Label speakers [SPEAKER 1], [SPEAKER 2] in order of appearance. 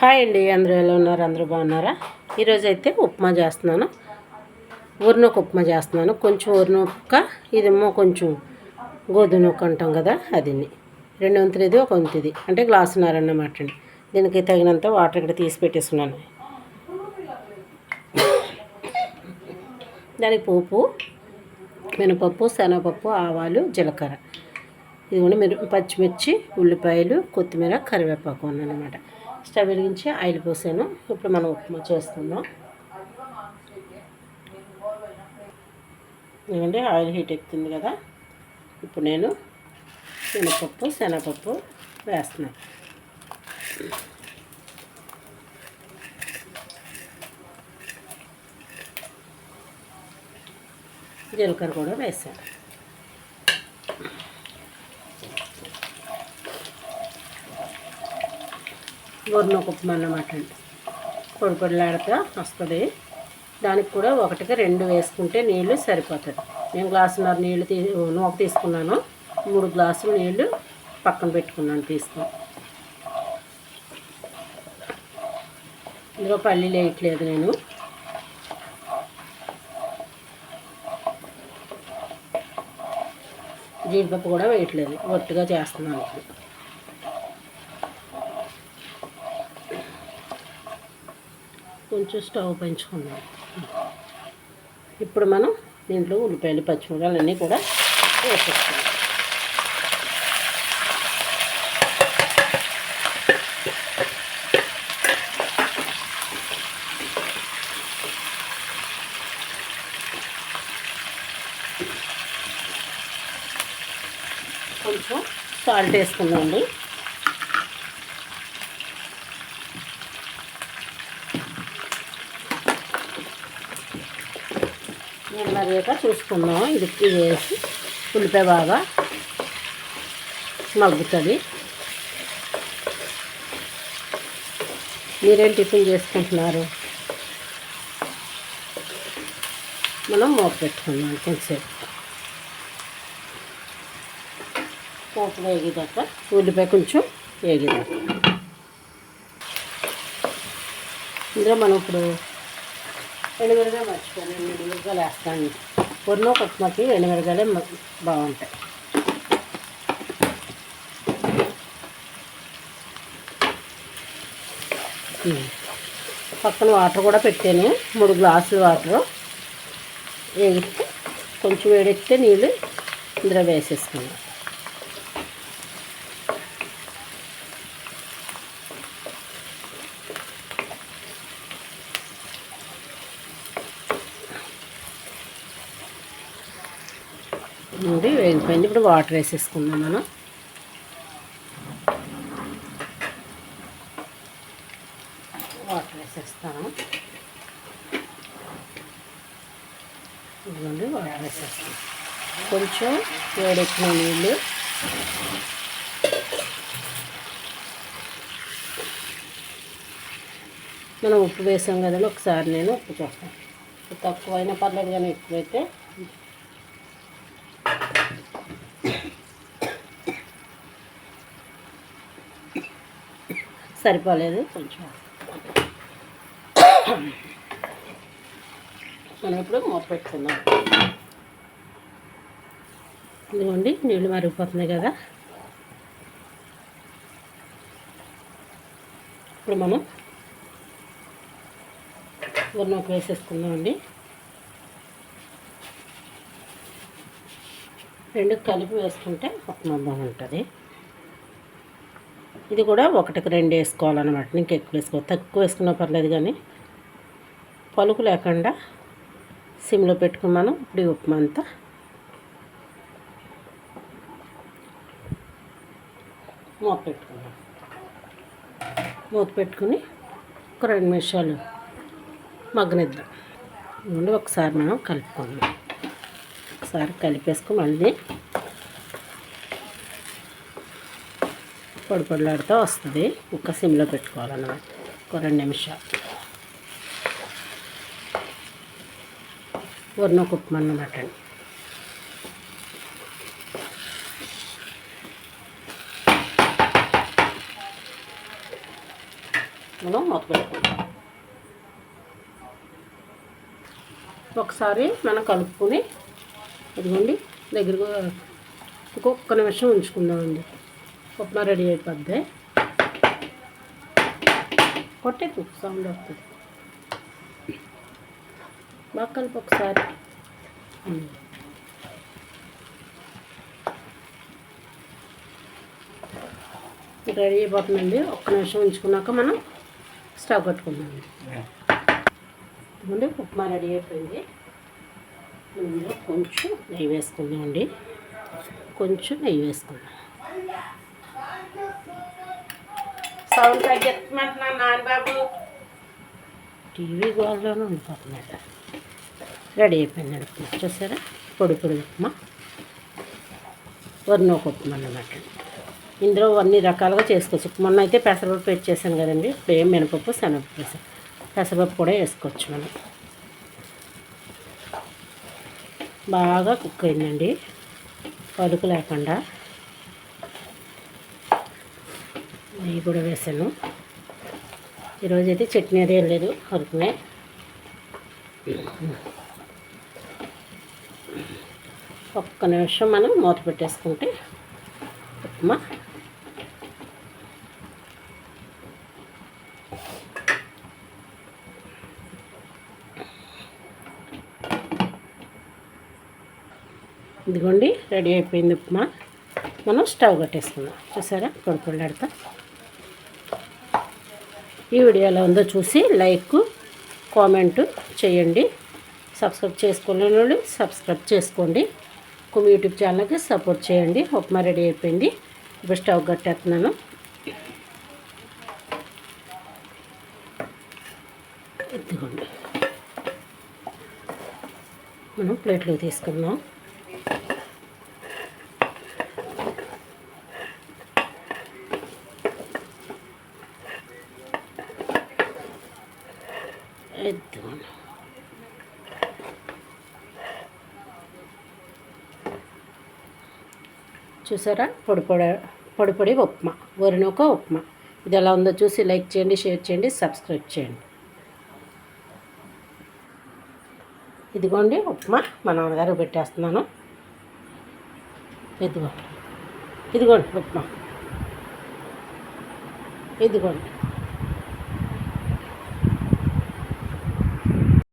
[SPEAKER 1] Hi అండి అందరూ ఎలా ఉన్నారు? అందరూ బాగున్నారా? ఈరోజు అయితే ఉప్మా చేస్తున్నాను. ఊరినొక ఉప్మా చేస్తున్నాను. కొంచెం ఊరినొక్క ఇదేమో కొంచెం గోధుమ నొక్క అంటాం కదా అది రెండు వంతులు ఇది ఒక వంతు ఇది అంటే గ్లాసున్నర అన్నమాట అండి. దీనికి తగినంత వాటర్ ఇక్కడ తీసి పెట్టేస్తున్నాను దానికి పోపు మినపప్పు శనగపప్పు ఆవాలు జీలకర్ర. ఇది కూడా మీరు పచ్చిమిర్చి ఉల్లిపాయలు కొత్తిమీర కరివేపాకు అన్నమాట. స్టవ్ వెలిగించి ఆయిల్ పోసాను. ఇప్పుడు మనం ఉప్మా చేస్తున్నాం. ఎందుకంటే ఆయిల్ హీట్ ఎక్కుతుంది కదా? ఇప్పుడు నేను శనగపప్పు శనగపప్పు వేస్తున్నాను. జీలకర్ర కూడా వేసాను. గొర్రెనొక ఉప్మా అన్నమాట అండి. పొడి పొడిలాడుతూ వస్తుంది. దానికి కూడా ఒకటికి రెండు వేసుకుంటే నీళ్ళు సరిపోతుంది. నేను గ్లాసున్నర నీళ్ళు తీ నూక తీసుకున్నాను. మూడు గ్లాసులు నీళ్ళు పక్కన పెట్టుకున్నాను తీసుకుని. ఇందులో పల్లీలు వేయట్లేదు నేను. జీడిపప్పు కూడా వేయట్లేదు. ఒట్టుగా చేస్తున్నాను కొంచెం స్టవ్ పెంచుకుందాం. ఇప్పుడు మనం దీంట్లో ఉల్లిపాయలు పచ్చిమిరకాయలు అన్నీ కూడా వేసేస్తాం కొంచెం సాల్ట్ వేసుకుందామండి. నేను మరిగాక చూసుకుందాం. ఇది వేసి ఉల్లిపాయ బాగా మగ్గుతుంది. మీరేం టిఫిన్ చేసుకుంటున్నారు? మనం మూత పెట్టుకుందాం కొంచెంసేపు పోపు వేగిదాక ఉల్లిపాయ కొంచెం వేగిదాక. ఇందులో మనం ఇప్పుడు ఎండుమిరగా మర్చిపోయాను ఎండుమిరగాయలు వేస్తాను. పొరిలో కొట్టుమకి ఎండుమిరగాయలే బాగుంటాయి. పక్కన వాటర్ కూడా పెట్టాను మూడు గ్లాసులు వాటర్. వేగితే కొంచెం వేడెక్కితే నీళ్ళు ఇందులో వేసేసుకున్నాను నుండి వేగిపోయింది ఇప్పుడు వాటర్ వేసేసుకుందాం మనం. వాటర్ వేసేస్తాను. ఇదిగోండి వాటర్ వేసేస్తాను. కొంచెం వేడెక్కిన నీళ్ళు. మనం ఉప్పు వేసాం కదండి ఒకసారి నేను ఉప్పు చూస్తాను. తక్కువైనా పర్లేదు కానీ ఎక్కువైతే సరిపోలేదు. కొంచెం మనం ఇప్పుడు మూత పెట్టుకుందాం. ఇదిగోండి నీళ్ళు మరిగిపోతున్నాయి కదా. ఇప్పుడు మనం ఉర్నొక వేసేసుకుందామండి. రెండు కలిపి వేసుకుంటే ఒక మందం ఉంటుంది. ఇది కూడా ఒకటికి రెండు వేసుకోవాలన్నమాట. ఇంక ఎక్కువ వేసుకో తక్కువ వేసుకున్నా పర్లేదు కానీ పలుకు లేకుండా సిమ్లో పెట్టుకుని మనం ఇప్పుడు ఈ ఉప్మా అంతా మూత పెట్టుకున్నాం మూత పెట్టుకుని ఒక రెండు నిమిషాలు మగ్గనిద్దాం. నుండి ఒకసారి మనం కలుపుకుందాం. ఒకసారి కలిపేసుకుని మళ్ళీ పొడి పొడిలాడుతూ వస్తుంది. ఒక సిమ్లో పెట్టుకోవాలన్నమాట. ఒక రెండు నిమిషాలు. వర్ణ కుప్పం మటన్ అండి. మనం మూత పెట్టుకుంటాం ఒకసారి మనం కలుపుకొని ఇదిగోండి దగ్గరగా ఇంకొక నిమిషం ఉంచుకుందామండి. ఉప్మా రెడీ అయిపోద్ది కొట్టేది సౌండ్ వస్తుంది బాగా కలిపి ఒకసారి రెడీ అయిపోతుందండి ఒక్క నిమిషం ఉంచుకున్నాక మనం స్టవ్ కట్టుకుందాం ఇదిగోండి ఉప్మా రెడీ అయిపోయింది కొంచెం నెయ్యి వేసుకుందామండి కొంచెం నెయ్యి వేసుకుందాం సౌండ్ తగ్గిస్తున్నట్టున్నా నాన్న బాబు టీవీ గోల్లోనే ఉండిపోతున్నాడు. రెడీ అయిపోయింది ఉప్మా చూసారా? పొడి పొడి ఉప్మా. ఒక ఉప్మా అన్నమాట ఇందులో అన్ని రకాలుగా చేసుకోవచ్చు. మొన్న అయితే పెసరపప్పు పెట్టి కదండి. ఇప్పుడు ఏం మినపప్పు శనగపప్పు వేసాను పెసరపప్పు కూడా వేసుకోవచ్చు మనం. బాగా కుక్ అయిందండి. పలుకు లేకుండా. నెయ్యి కూడా వేసాను. ఈరోజు అయితే చట్నీ అది లేదు వరకునే ఒక్క నిమిషం మనం మూత పెట్టేసుకుంటే ఉప్మా. ఇదిగోండి రెడీ అయిపోయింది ఉప్మా. మనం స్టవ్ కట్టేసుకుందాం. చూసారా? పొడి పొడిలాడుతా ఈ వీడియో ఎలా ఉందో చూసి లైక్ కామెంట్ చేయండి. సబ్స్క్రైబ్ చేసుకోలేని వాళ్ళు సబ్స్క్రైబ్ చేసుకోండి. ఒక యూట్యూబ్ ఛానల్కి సపోర్ట్ చేయండి. ఉప్మా రెడీ అయిపోయింది. ఇప్పుడు స్టవ్ కట్టేస్తున్నాను. ఎత్తుకోండి మనం ప్లేట్లోకి తీసుకుందాం ఎత్తుకోండి చూసారా? పొడి పొడి పొడి పొడి ఉప్మా. వరినొక ఉప్మా. ఇది ఎలా ఉందో చూసి లైక్ చేయండి షేర్ చేయండి సబ్స్క్రైబ్ చేయండి. ఇదిగోండి ఉప్మా. మా నాన్నగారు పెట్టేస్తున్నాను. ఇదిగోండి. ఇదిగోండి ఉప్మా. ఇదిగోండి.